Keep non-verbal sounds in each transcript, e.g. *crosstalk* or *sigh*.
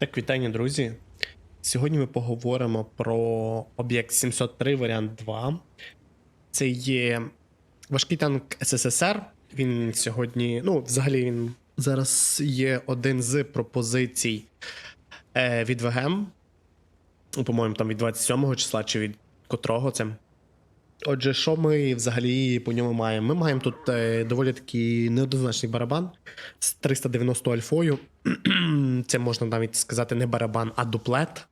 Так, вітання, друзі. Сьогодні ми поговоримо про об'єкт 703 варіант 2. Це є важкий танк СССР. Він сьогодні, ну, взагалі, він зараз є один з пропозицій е, від ВГМ. Ну, По-моєму, там від 27 числа чи від котрого це. Отже, що ми взагалі по ньому маємо? Ми маємо тут е, доволі такий неоднозначний барабан з 390 альфою. *clears throat* Це можна навіть сказати не барабан, а дуплет.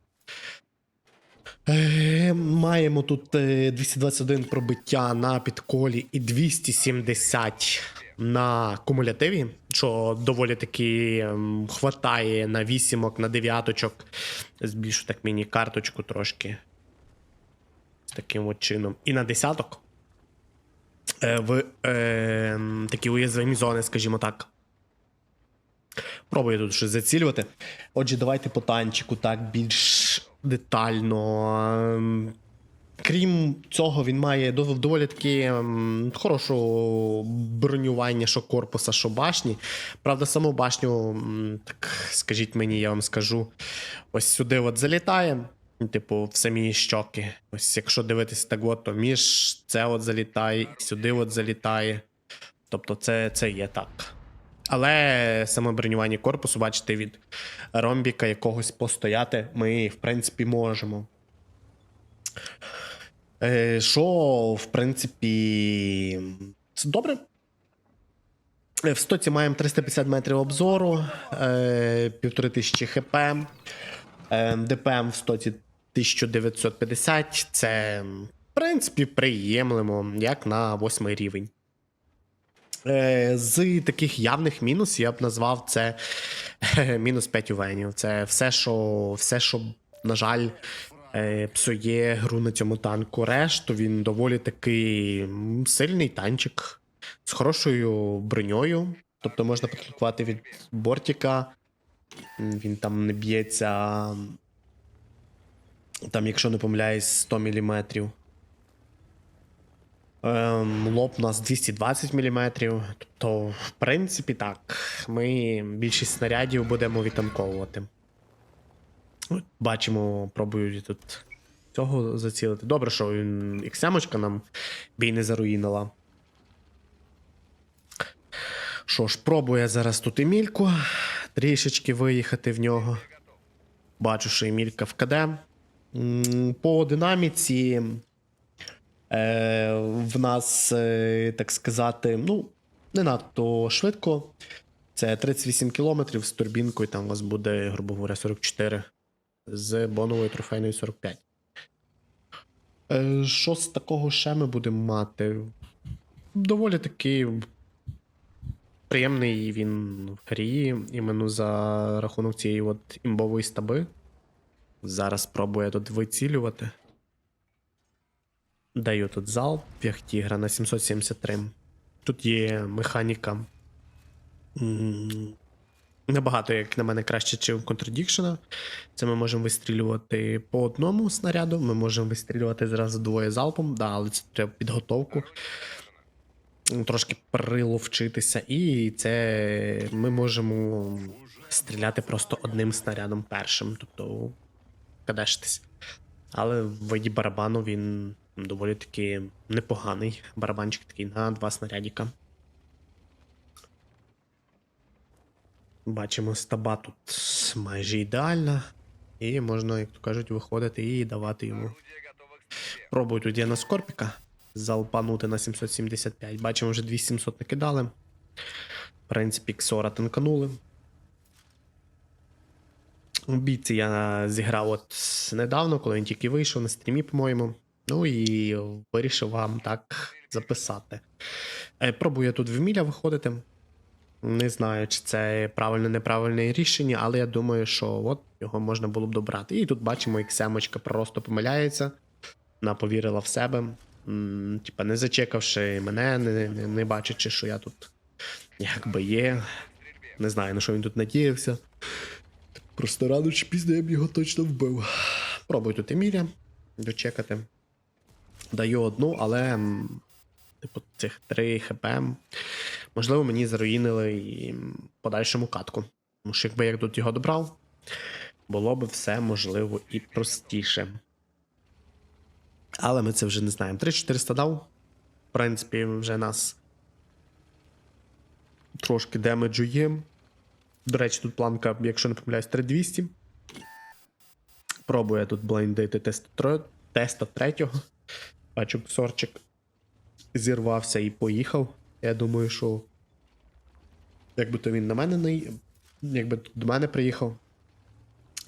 Е, маємо тут е, 221 пробиття на підколі і 270 на кумулятиві, що доволі таки ем, хватає на вісімок, на дев'яточок. Збільшу так міні-карточку трошки. Таким от чином. І на десяток. Е, в е, такі уязвимі зони, скажімо так. Пробую тут щось зацілювати. Отже, давайте по танчику так більш детально. Ем, Крім цього, він має доволі таки ем, хорошого бронювання, що корпуса, що башні. Правда, саму башню, так скажіть мені, я вам скажу, ось сюди от залітає. Типу, в самі щоки. Ось якщо дивитися так, от, то між це от залітає, сюди от залітає. Тобто, це, це є так. Але саме бронювання корпусу, бачите, від ромбіка якогось постояти ми, в принципі, можемо. Е, Що, в принципі, це добре. Е, В стоці маємо 350 метрів обзору, е, 1500 хп. Е, ДПМ в стоці 1950. Це, в принципі, приємлемо, як на восьмий рівень. Е, З таких явних мінусів я б назвав це е, мінус 5 увенів. Це все, що, все, що, на жаль, е, псує гру на цьому танку. Решту він доволі такий сильний танчик з хорошою броньою. Тобто можна підкликувати від бортика. Він там не б'ється. Там, якщо не помиляюсь, 100 мм. Ем, лоб у нас 220 мм. Тобто, в принципі, так. Ми більшість снарядів будемо відтанковувати. Бачимо, пробую тут цього зацілити. Добре, що він іксемочка нам бій не заруїнила. Що ж, пробує зараз тут Емільку. Трішечки виїхати в нього. Бачу, що Емілька в КД. По динаміці е, в нас, е, так сказати, ну, не надто швидко. Це 38 кілометрів з турбінкою, там у вас буде, грубо говоря, 44 з боновою трофейною 45. Е, Що з такого ще ми будемо мати? Доволі таки приємний він в грі, іменно за рахунок цієї от імбової стаби. Зараз спробує тут вицілювати. Даю тут залп, тігра на 773. Тут є механіка. м, Набагато, як на мене, краще, чим в Contradiction. Це ми можемо вистрілювати по одному снаряду, ми можемо вистрілювати зразу двоє залпом, да, але це треба підготовку. Трошки приловчитися, і це ми можемо стріляти просто одним снарядом першим, тобто кадешитись. Але в виді барабану він доволі таки непоганий. Барабанчик такий на два снарядіка. Бачимо, стаба тут майже ідеальна. І можна, як то кажуть, виходити і давати йому. Пробую тут я на Скорпіка залпанути на 775. Бачимо, вже 2700 накидали. В принципі, Ксора танканули. Бійці я зіграв от недавно, коли він тільки вийшов на стрімі, по-моєму. Ну і вирішив вам так записати. Е, Пробую тут в Міля виходити. Не знаю, чи це правильне неправильне рішення, але я думаю, що от його можна було б добрати. І тут бачимо, як семочка просто помиляється. Вона повірила в себе. Типа, не зачекавши мене, не, не, не бачачи, що я тут якби є. Не знаю, на що він тут надіявся. Просто рано чи пізно я б його точно вбив. Пробую тут Еміля дочекати. Даю одну, але. Типу, цих 3 хп. Можливо, мені заруїнили і подальшому катку. Тому що якби я тут його добрав, було б все можливо і простіше. Але ми це вже не знаємо. 3400 дав. В принципі, вже нас трошки демеджу. До речі, тут планка, якщо не помиляюсь, 3200. Пробує тут блайндити тест, тро- теста третього. Бачу, сорчик зірвався і поїхав. Я думаю, що якби то він на мене не якби до мене приїхав.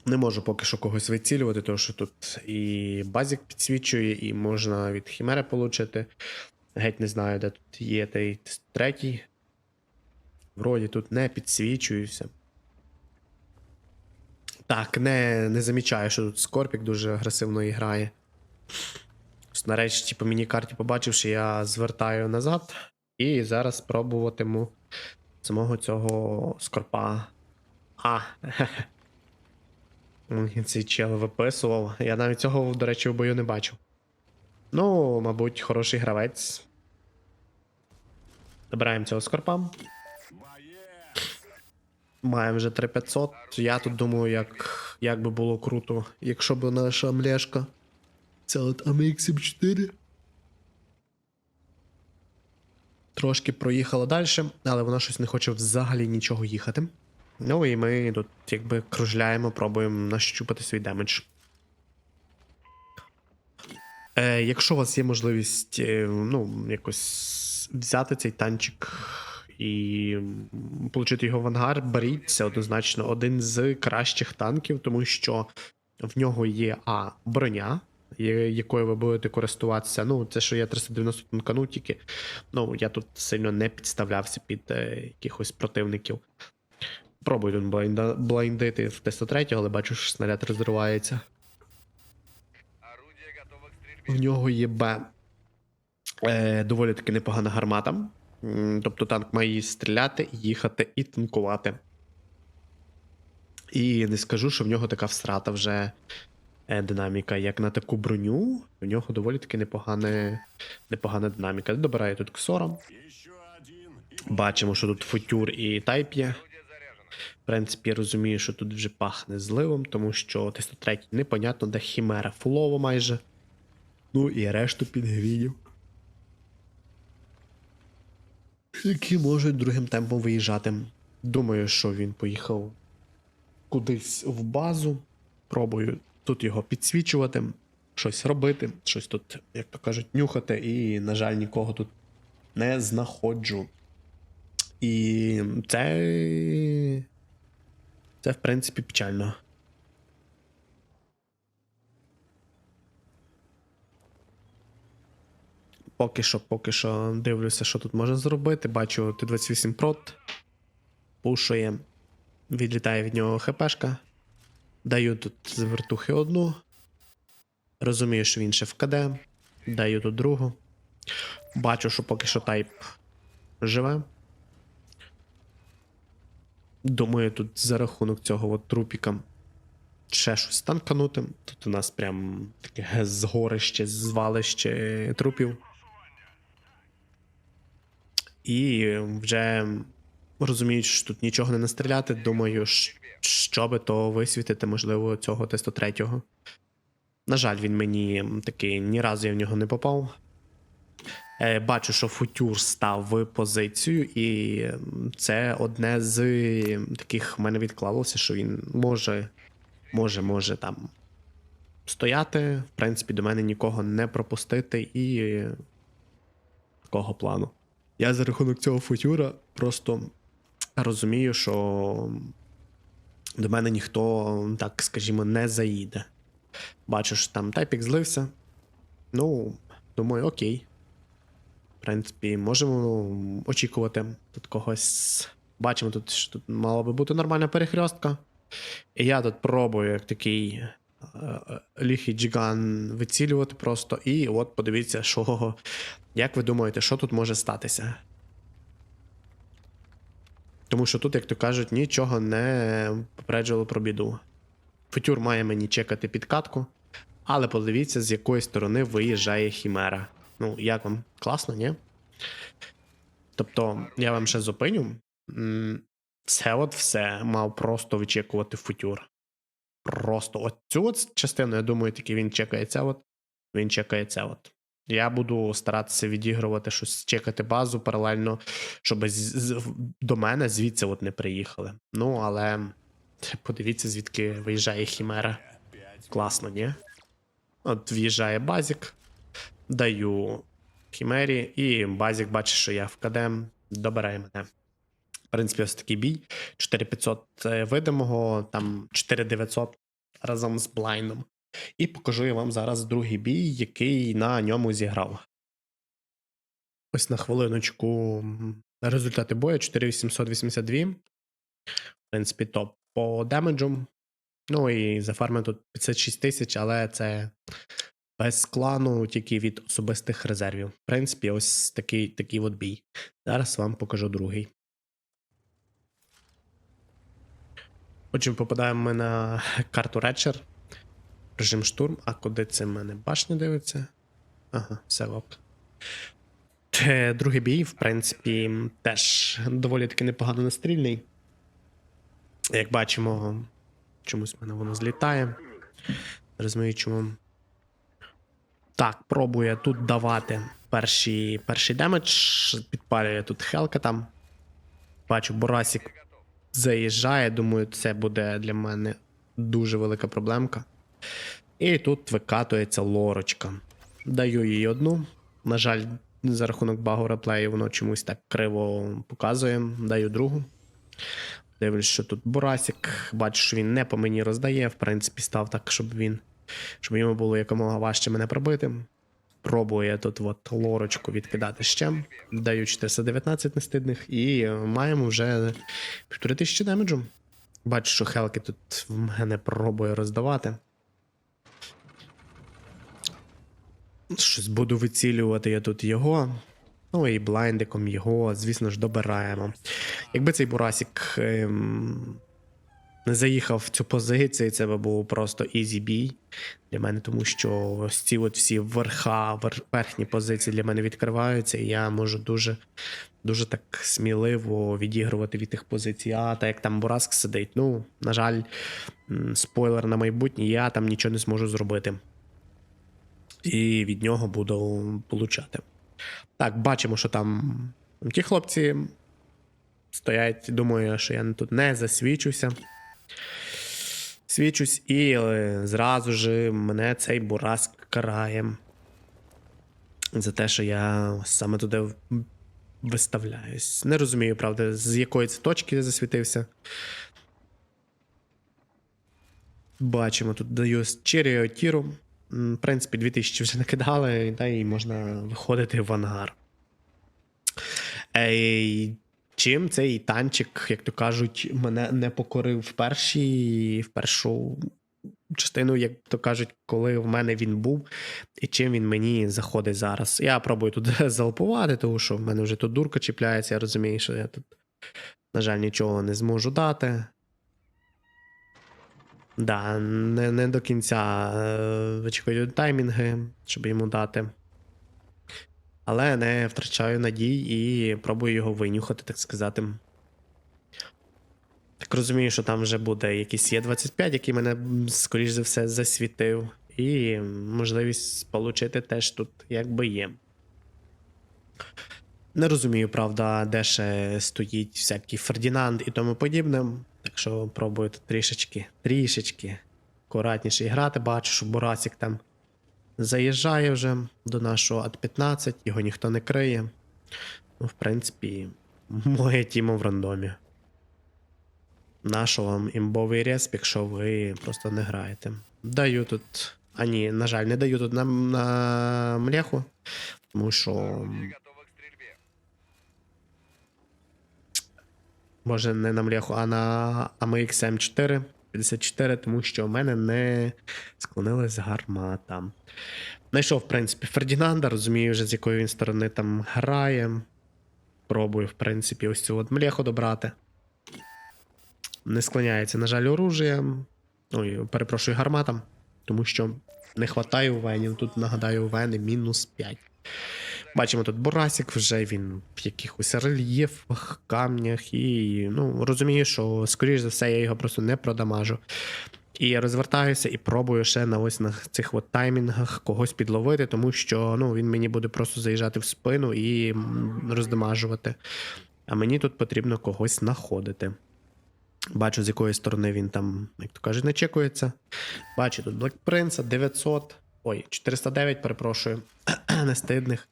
Не можу поки що когось вицілювати, тому що тут і базік підсвічує, і можна від хімери получити. Геть не знаю, де тут є той третій. Вроді тут не підсвічуюся. Так, не, не замічаю, що тут Скорпік дуже агресивно грає. Нарешті по міні-карті побачивши, я звертаю назад і зараз спробуватиму самого цього скорпа. А. *laughs* Цей чел виписував. Я навіть цього, до речі, в бою не бачив. Ну, мабуть, хороший гравець. Забираємо цього скорпа. Маємо вже 3500. Я тут думаю, як, як би було круто, якщо б наша млешка. Це от AMX 4 Трошки проїхала далі, але вона щось не хоче взагалі нічого їхати. Ну і ми тут якби кружляємо, пробуємо нащупати свій демедж. Е, якщо у вас є можливість е, ну, якось взяти цей танчик і отримати його в ангар, беріть це однозначно один з кращих танків, тому що в нього є А броня, якою ви будете користуватися. Ну, це що я 390 тонкану тільки. Ну, я тут сильно не підставлявся під е, якихось противників. Пробую тут блайнда, блайндити в Т-103, але бачу, що снаряд розривається. В нього є Б. Е, доволі таки непогана гармата. Тобто танк має стріляти, їхати і танкувати. І не скажу, що в нього така всрата вже е, динаміка. Як на таку броню, в нього доволі таки непогане, непогана динаміка. Добираю тут ксора. Бачимо, що тут футюр і тайп є. В принципі, я розумію, що тут вже пахне зливом, тому що Т-103 непонятно, де хімера фулово майже. Ну і решту підгрінів. Які можуть другим темпом виїжджати. Думаю, що він поїхав кудись в базу. Пробую тут його підсвічувати, щось робити, щось тут, як то кажуть, нюхати, і, на жаль, нікого тут не знаходжу. І це. Це, в принципі, печально. Поки що, поки що дивлюся, що тут можна зробити. Бачу Т-28 прот. Пушує. Відлітає від нього ХПшка. Даю тут з вертухи одну. Розумію, що він ще в КД. Даю тут другу. Бачу, що поки що тайп живе. Думаю, тут за рахунок цього от трупіка ще щось танканути. Тут у нас прям таке згорище, звалище трупів. І вже розуміючи, що тут нічого не настріляти, думаю, що би то висвітити, можливо, цього Т-103. На жаль, він мені таки ні разу я в нього не попав. Е, Бачу, що футюр став в позицію, і це одне з таких в мене відклалося, що він може, може, може там стояти. В принципі, до мене нікого не пропустити і такого плану. Я за рахунок цього футюра просто розумію, що до мене ніхто, так скажімо, не заїде. Бачу, що там тайпік злився. Ну, думаю, окей. В принципі, можемо очікувати тут когось. Бачимо, тут, що тут мала би бути нормальна перехрестка. І я тут пробую як такий е, е, джиган вицілювати просто. І от подивіться, що. Як ви думаєте, що тут може статися? Тому що тут, як то кажуть, нічого не попереджувало про біду. Футюр має мені чекати підкатку, але подивіться, з якої сторони виїжджає Хімера. Ну, як вам? Класно, ні? Тобто, я вам ще зупиню. Це от все мав просто вичікувати футюр. Просто от цю от частину, я думаю, тільки він чекається. От, він чекається. От. Я буду старатися відігрувати щось, чекати базу паралельно, щоб з, з- до мене звідси от не приїхали. Ну, але подивіться, звідки виїжджає Хімера. Класно, ні? От в'їжджає базік, даю Хімері, і базік бачить, що я в КД, добирає мене. В принципі, ось такий бій. 4500 е, видимого, там 4900 разом з блайндом. І покажу я вам зараз другий бій, який на ньому зіграв. Ось на хвилиночку результати бою 4882. В принципі, топ по демеджу. Ну і зафармив тут 56 тисяч, але це без клану, тільки від особистих резервів. В принципі, ось такий, такий от бій. Зараз вам покажу другий. Отже, попадаємо ми на карту Редшер. Режим штурм. А куди це в мене башня дивиться? Ага, все ок. Другий бій, в принципі, теж доволі таки непогано настрільний. Як бачимо, чомусь в мене воно злітає. Розумію, чому. Так, пробує тут давати перший, перший демедж. Підпалює тут Хелка там. Бачу, Борасік заїжджає. Думаю, це буде для мене дуже велика проблемка. І тут викатується лорочка. Даю їй одну. На жаль, за рахунок багу реплею воно чомусь так криво показує. Даю другу. Дивлюсь, що тут Бурасік. Бачу, що він не по мені роздає. В принципі, став так, щоб він. Щоб йому було якомога важче мене пробити. Пробує тут от лорочку відкидати ще. Даю 419 нестидних і маємо вже півтори тисячі демеджу. Бачу, що Хелки тут в мене пробує роздавати. Щось буду вицілювати я тут його. Ну і блайндиком його, звісно ж, добираємо. Якби цей Бурасік ем, не заїхав в цю позицію, це би був просто ізі бій для мене, тому що ось ці от всі верха, верхні позиції для мене відкриваються, і я можу дуже, дуже так сміливо відігрувати від тих позицій. А так як там Бураск сидить, ну, на жаль, спойлер на майбутнє, я там нічого не зможу зробити. І від нього буду получати. Так, бачимо, що там ті хлопці стоять. Думаю, що я тут не засвічуся. Свічусь, і е, зразу ж мене цей бураск карає. За те, що я саме туди виставляюсь. Не розумію, правда, з якої це точки я засвітився. Бачимо, тут даю Черіо Тіру. В принципі, 2000 вже накидали, та й можна виходити в ангар. Ей, чим цей танчик, як то кажуть, мене не покорив в першій, в першу частину, як то кажуть, коли в мене він був, і чим він мені заходить зараз. Я пробую тут *laughs* залпувати, тому що в мене вже тут дурка чіпляється, я розумію, що я тут, на жаль, нічого не зможу дати. Да, не, не до кінця е, вичікую таймінги, щоб йому дати. Але не втрачаю надій і пробую його винюхати, так сказати. Так розумію, що там вже буде якийсь Є25, який мене, скоріш за все, засвітив. І можливість отримати теж тут якби є. Не розумію, правда, де ще стоїть всякий Фердінанд і тому подібне. Так що пробую тут трішечки, трішечки акуратніше грати. Бачу, що Бурасік там заїжджає вже до нашого АТ-15, його ніхто не криє. Ну, в принципі, моє тімо в рандомі. Нашого вам імбовий респ, якщо ви просто не граєте. Даю тут. А ні, на жаль, не даю тут на, на млеху, тому що. Може, не на млеху, а на AMX M4 54, тому що в мене не склонилась гармата. Знайшов, в принципі, Фердінанда, розумію вже, з якої він сторони там грає. Пробую, в принципі, ось цю от млеху добрати. Не склоняється, на жаль, оружія. Ой, перепрошую, гарматам, тому що не хватає у Венів. Тут нагадаю, у Вени мінус 5. Бачимо тут Борасік, вже він в якихось рельєфах, камнях, і ну, розумію, що, скоріш за все, я його просто не продамажу. І я розвертаюся і пробую ще на ось на цих от таймінгах когось підловити, тому що ну, він мені буде просто заїжджати в спину і роздамажувати. А мені тут потрібно когось знаходити. Бачу, з якої сторони він там, як то кажуть, не чекується. Бачу тут Black Prince 900. Ой, 409, перепрошую, *clears throat* нестидних.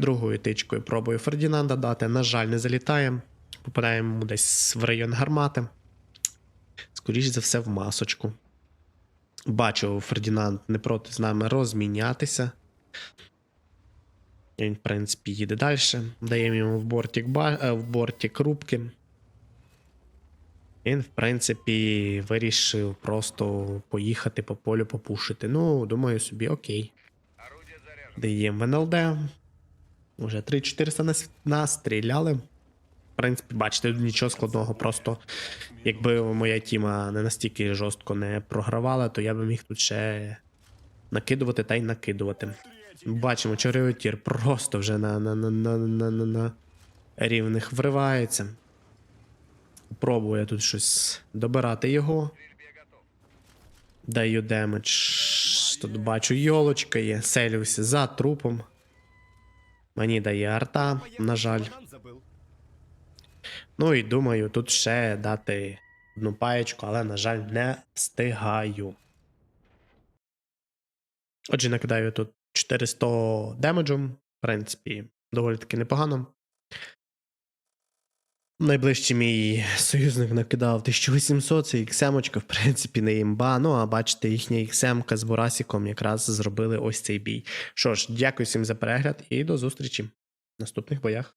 Другою тичкою пробую Фердінанда дати. На жаль, не залітає. Попадаємо десь в район гармати. Скоріш за все, в масочку. Бачу, Фердінанд не проти з нами розмінятися. Він, в принципі, їде далі. Даємо йому в бортик, ба... е, в бортик рубки. Він, в принципі, вирішив просто поїхати по полю попушити. Ну, думаю собі, окей. Даємо НЛД. Уже 3400 нас... настріляли. В принципі, бачите, нічого складного. Просто якби моя тіма не настільки жорстко не програвала, то я би міг тут ще накидувати та й накидувати. Бачимо, Чоріотір просто вже на, на, на, на, на, на, на рівних вривається. Пробую тут щось добирати його. Даю демедж. Тут бачу, йолочка є. Селюся за трупом. Мені дає арта, на жаль. Ну і думаю, тут ще дати одну паєчку, але, на жаль, не встигаю. Отже, накидаю тут 400 демеджу. В принципі, доволі таки непогано. Найближчий мій союзник накидав 1800, це іксемочка, в принципі, не імба. Ну, а бачите, їхня іксемка з Бурасіком якраз зробили ось цей бій. Що ж, дякую всім за перегляд і до зустрічі в наступних боях.